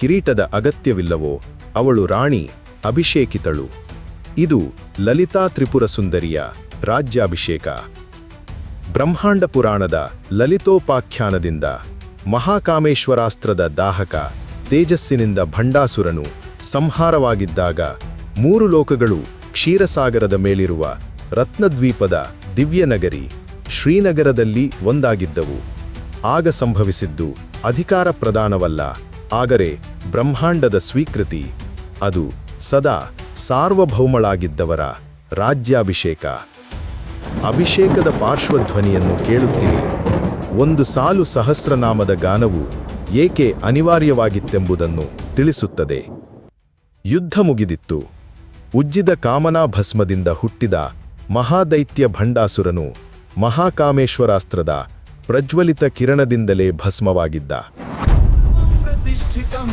ಕಿರೀಟದ ಅಗತ್ಯವಿಲ್ಲವೋ ಅವಳು ರಾಣಿ ಅಭಿಷೇಕಿತಳು. ಇದು ಲಲಿತಾ ತ್ರಿಪುರ ಸುಂದರಿಯ ರಾಜ್ಯಾಭಿಷೇಕ. ಬ್ರಹ್ಮಾಂಡ ಪುರಾಣದ ಲಲಿತೋಪಾಖ್ಯಾನದಿಂದ ಮಹಾಕಾಮೇಶ್ವರಾಸ್ತ್ರದ ದಾಹಕ ತೇಜಸ್ಸಿನಿಂದ ಭಂಡಾಸುರನು ಸಂಹಾರವಾಗಿದ್ದಾಗ ಮೂರು ಲೋಕಗಳು ಕ್ಷೀರಸಾಗರದ ಮೇಲಿರುವ ರತ್ನದ್ವೀಪದ ದಿವ್ಯನಗರಿ ಶ್ರೀನಗರದಲ್ಲಿ ಒಂದಾಗಿದ್ದವು. ಆಗ ಸಂಭವಿಸಿದ್ದು ಅಧಿಕಾರ ಪ್ರದಾನವಲ್ಲ ಆದರೆ ಬ್ರಹ್ಮಾಂಡದ ಸ್ವೀಕೃತಿ, ಅದು ಸದಾ ಸಾರ್ವಭೌಮಳಾಗಿದ್ದವರ ರಾಜ್ಯಾಭಿಷೇಕ. ಅಭಿಷೇಕದ ಪಾರ್ಶ್ವಧ್ವನಿಯನ್ನು ಕೇಳುತ್ತೀರಿ. ಒಂದು ಸಾಲು ಸಹಸ್ರನಾಮದ ಗಾನವು ಏಕೆ ಅನಿವಾರ್ಯವಾಗಿತ್ತೆಂಬುದನ್ನು ತಿಳಿಸುತ್ತದೆ. ಯುದ್ಧ ಮುಗಿದಿತ್ತು. ಉಜ್ಜಿದ ಕಾಮನಾ ಭಸ್ಮದಿಂದ ಹುಟ್ಟಿದ ಮಹಾದೈತ್ಯ ಭಂಡಾಸುರನು ಮಹಾಕಾಮೇಶ್ವರಾಸ್ತ್ರದ ಪ್ರಜ್ವಲಿತ ಕಿರಣದಿಂದಲೇ ಭಸ್ಮವಾಗಿದ್ದ. ప్రతిష్ఠితం